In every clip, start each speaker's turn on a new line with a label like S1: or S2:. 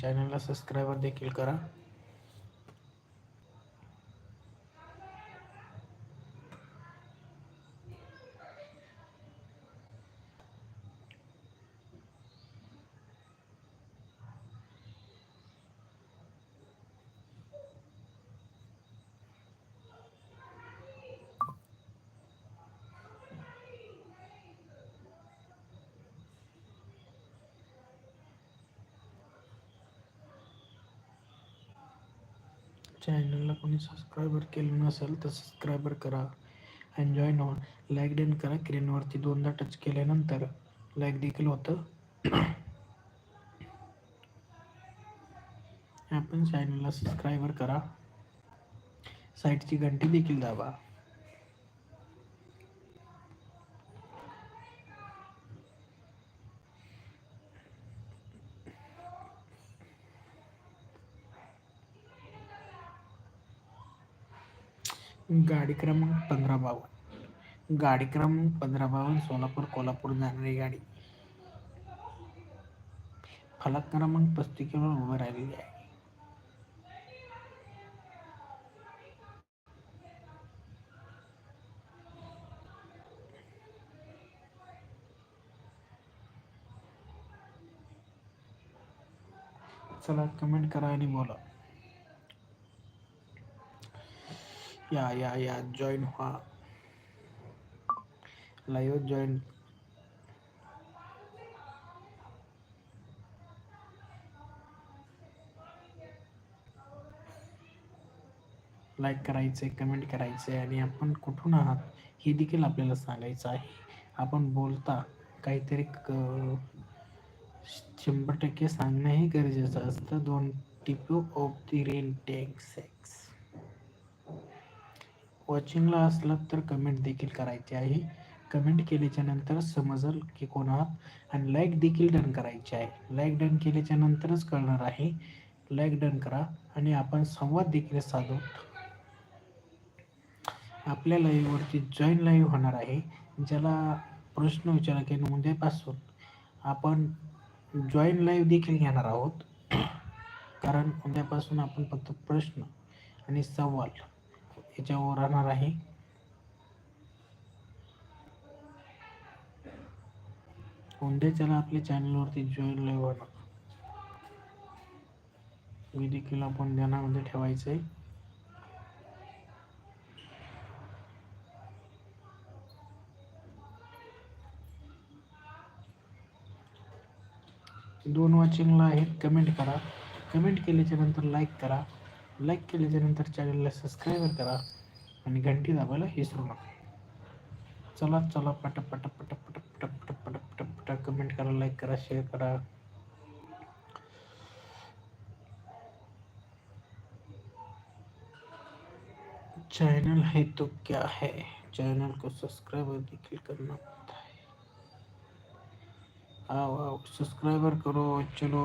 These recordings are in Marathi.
S1: चॅनलला सबस्क्राईब देखील करा. चॅनलला कोणी सबस्क्रायबर केलं नसेल तर सबस्क्रायबर करा. एन्जॉय जॉईन व्हा लाईक डन करा क्रेनवरती दोनदा टच केल्यानंतर लाईक देखील होतं. आपण चॅनलला सबस्क्रायबर करा. साईटची घंटी देखील दाबा. गाडी क्रमांक पंधरा बावन्न. गाडी क्रमांक पंधरा बावन्न सोलापूर कोल्हापूर जाणारी गाडी. फलक क्रमांक पस्तिकेवर उभं राहिलेली आहे. चला कमेंट करा आणि बोला. या या या. जॉईन व्हा. लाईव्ह जॉईन लाईक करायचे कमेंट करायचे आणि आपण कुठून आहात हे देखील आपल्याला सांगायचं आहे. आपण बोलता काहीतरी क- शंभर टक्के सांगणंही गरजेचं असतं. दोन टिपू ऑफ दी रेन टँक सेक्स वॉचिंगला असलं तर कमेंट देखील करायची आहे. कमेंट केल्याच्यानंतर की कोण आहात आणि लाईक देखील डन करायची आहे. लाईक डन केल्याच्या नंतरच कळणार आहे. लाईक डन करा आणि आपण संवाद देखील साधू. आपल्या लाईव्हवरती जॉईन लाईव्ह होणार आहे. ज्याला प्रश्न विचारा की उद्यापासून आपण जॉईन लाईव्ह देखील घेणार आहोत. कारण उद्यापासून आपण फक्त प्रश्न आणि सवाल याच्यावर राहणार आहे. उद्याच्याला आपल्या चॅनलवरती जॉईन लाईव्ह होणार मी देखील आपण ध्यानामध्ये ठेवायचं आहे दोन वॉचिंगला आहेत कमेंट करा. कमेंट केल्याच्यानंतर लाईक करा. लाईक केल्याच्यानंतर चॅनलला सबस्क्राईबर करा आणि घंटी दाबायला विसरू नका. चला चला पट पट पट पट पट पट पट पट पट कमेंट करा लाईक करा शेअर करा. चैनल है तो क्या है? चैनल को सब्सक्राइबर देखील करना पड़ता है। आओ आओ सब्सक्राइबर करो चलो।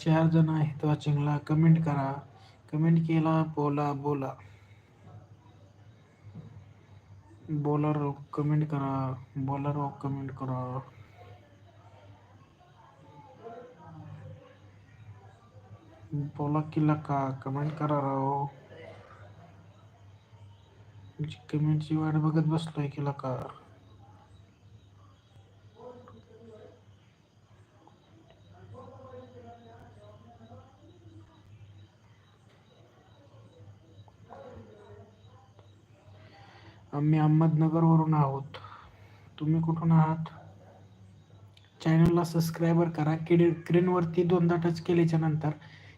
S1: चार जण आहेत वॉचिंगला कमेंट करा. कमेंट केला बोला बोला. बॉलर कमेंट करा. बॉलर कमेंट करा. बोला किला का कमेंट करा राव. कमेंटची वाट बघत बसलोय केला का आम्ही अहमदनगरवरून आहोत. तुम्ही कुठून आहात? चॅनलला सबस्क्रायबर करा. किड स्क्रीनवरती दोनदा टच केल्याच्यानंतर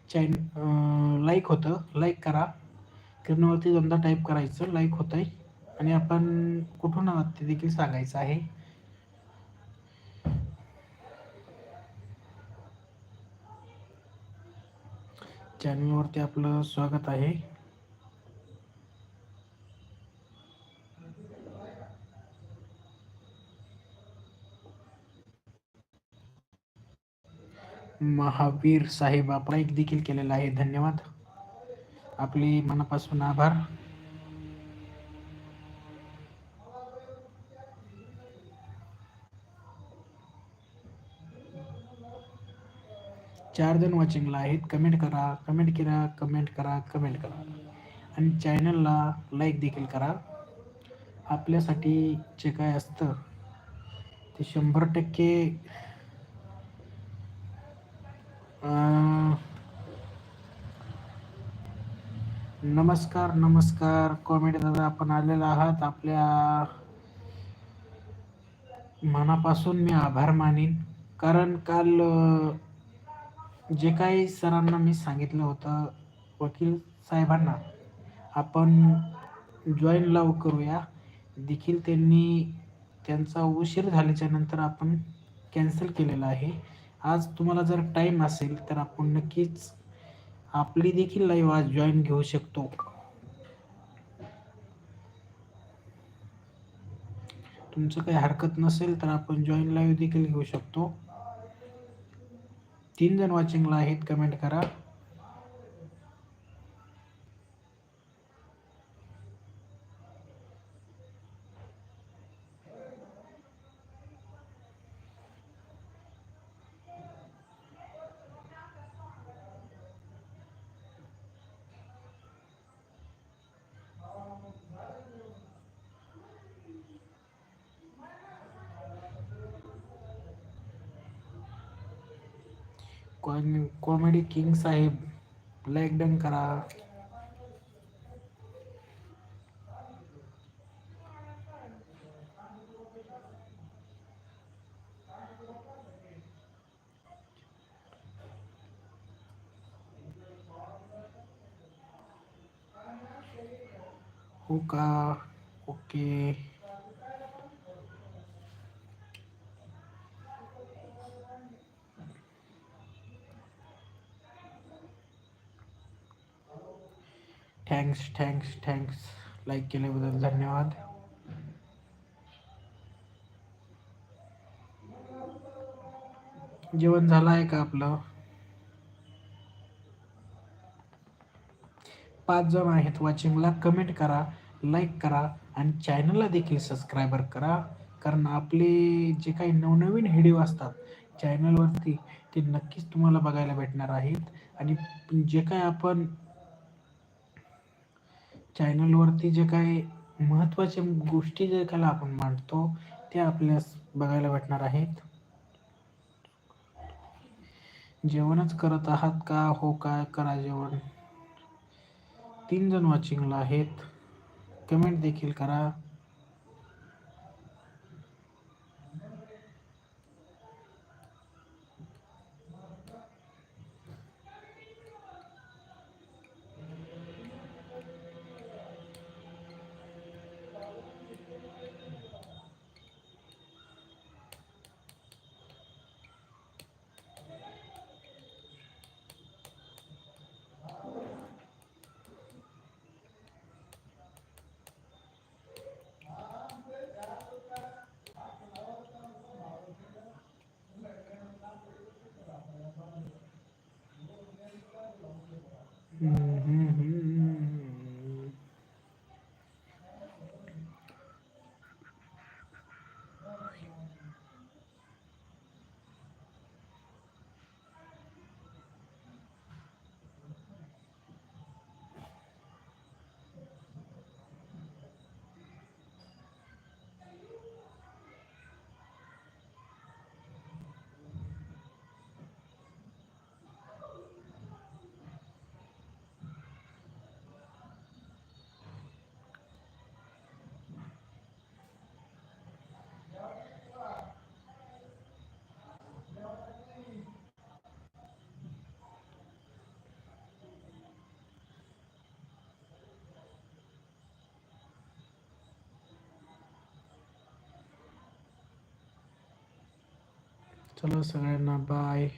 S1: चॅन लाईक होतं. लाईक करा. स्क्रीनवरती दोनदा टाईप करायचं. लाईक होत आहे आणि आपण कुठून आहात ते देखील सांगायचं आहे. चॅनलवरती आपलं स्वागत आहे. महावीर साहेब आपला एक देखील केलेला आहे. धन्यवाद. आपले मनापासून आभार. चार जण वॉचिंगला आहेत. कमेंट करा कमेंट करा कमेंट करा कमेंट करा. आणि चॅनलला लाईक देखील करा. आपल्यासाठी जे काय असतं ते शंभर टक्के नमस्कार नमस्कार. कॉमेडी दादा आपण आलेला आहात. आपल्या मनापासून मी आभार मानीन. कारण काल जे काही सरांना मी सांगितलं होतं वकील साहेबांना आपण जॉईन लव करूया. देखील त्यांनी त्यांचा उशीर झाल्याच्यानंतर आपण कॅन्सल केलेला आहे. आज तुम्हाला जर टाईम असेल तर आपण नक्कीच आपली देखील लाईव्ह आज जॉईन घेऊ शकतो. तुमचं काही हरकत नसेल तर आपण जॉईन लाईव्ह देखील घेऊ शकतो. तीन जण वॉचिंगला आहेत कमेंट करा. कॉमेडी किंग साहेब लाईक डन करा. हो का? Okay. Thanks thanks thanks like केल्याबद्दल धन्यवाद। जेवण झालं आहे का आपलं। पाच जण आहेत वॉचिंगला कमेंट करा लाईक करा आणि चॅनलला देखील सबस्क्रायबर करा. कारण आपले जे काही नवनवीन व्हिडिओ असतात चॅनलवरती ते नक्कीच तुम्हाला बघायला भेटणार आहेत. आणि जे काय आपण चॅनलवरती जे काही महत्त्वाच्या गोष्टी जे काय आपण मांडतो ते आपल्यास बघायला भेटणार आहेत. जेवणच करत आहात का? हो काय करा जेवण? तीन जण वॉचिंगला आहेत. कमेंट देखील करा. चला सगळ्यांना बाय